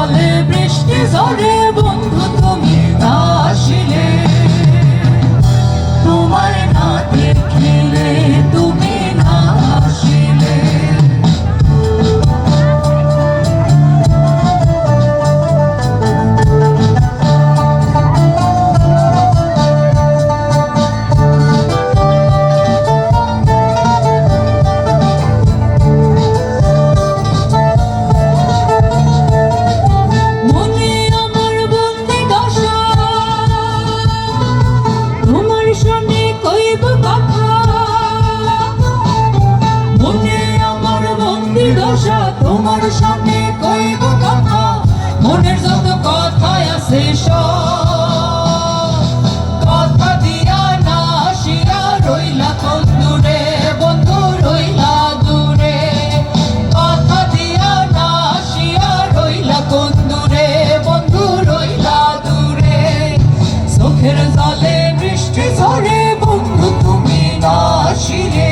вони блічні зорі. মনে আমার বন্দি দশা, তোমার সামনে কইব কথা, মনের যত কথাই আছে কথা দিয়া না আসিয়া রইলা কোন দূরে বন্ধু রইলা দূরে। কথা দিয়া না আসিয়া রইলা কোন বন্ধু রইলা দূরে। চোখের জলে বৃষ্টি ঝরে বন্ধু, তুমি না না